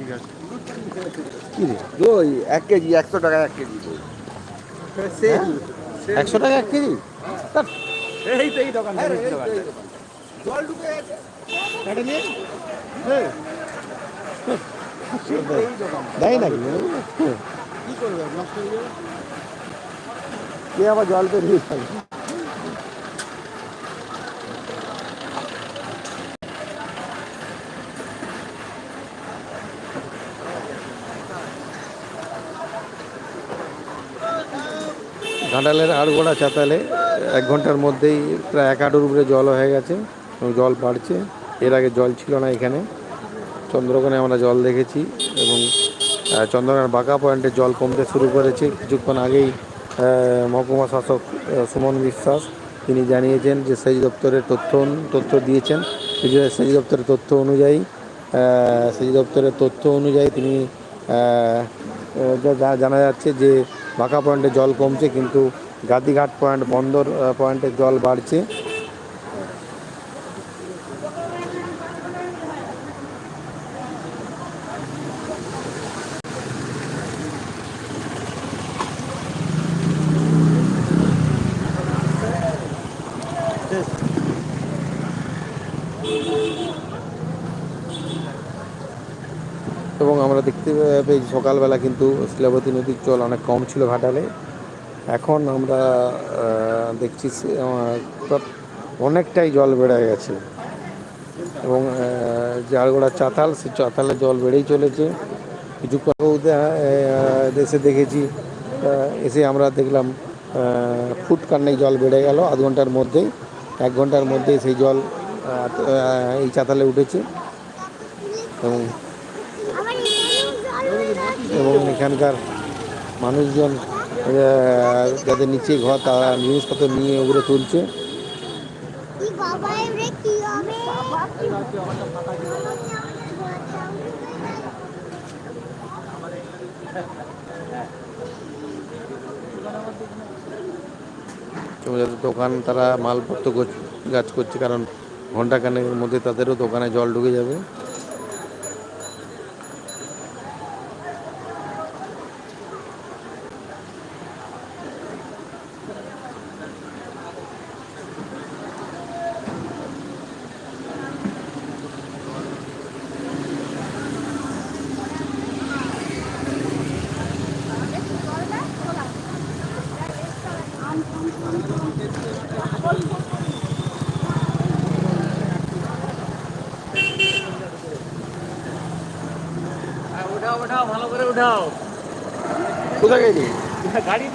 ঠিক আছে। কি রে? দই এক কেজি একশো টাকা এক কেজি দই। একশো টাকা এক কেজি? এই তো এই দোকান। জল ঢুকে দেয় নাকি? কি করবে? হয়ে যাবে। কে আবার জল পেরিয়ে ঘাটালের আড়গোড়া চাতালে এক ঘণ্টার মধ্যেই প্রায় এক হাঁটুর উপরে জল হয়ে গেছে এবং জল বাড়ছে। এর আগে জল ছিল না এখানে। চন্দ্রকোণে আমরা জল দেখেছি এবং আহ, চন্দ্রকোনার বাঁকা পয়েন্টে জল কমতে শুরু করেছে। কিছুক্ষণ আগেই মহকুমা শাসক সুমন বিশ্বাস তিনি জানিয়েছেন যে সেচ দপ্তরের তথ্য তথ্য দিয়েছেন। সেচ দপ্তরের তথ্য অনুযায়ী সেচ দপ্তরের তথ্য অনুযায়ী তিনি জানা যাচ্ছে যে বাঁকা পয়েন্টে জল কমছে কিন্তু গাদিঘাট পয়েন্ট বন্দর পয়েন্টে জল বাড়ছে। এবং আমরা দেখতে পেয়েছি সকালবেলা কিন্তু শিলাবতী নদীর জল অনেক কম ছিল ঘাটালে। এখন আমরা দেখছি অনেকটাই জল বেড়ে গেছে। এবং যে চাতাল সে চাতালে জল বেড়েই চলেছে। আহ, দেশে দেখেছি এসে আমরা দেখলাম ফুট কান্নেই জল বেড়ে গেল। আধ ঘণ্টার মধ্যেই এক ঘণ্টার মধ্যেই সেই জল এই চাতালে উঠেছে। এবং এবং এখানকার মানুষজন যাদের নিচে ঘর, তারা জিনিসপত্র নিয়ে ওগুলো তুলছে। দোকান, তারা মালপত্র গাছ করছে, কারণ ঘন্টাখানেকের মধ্যে তাদেরও দোকানে জল ঢুকে যাবে। উঠাও উঠাও ভালো করে উঠাও। কোথায় গেলি? গাড়ি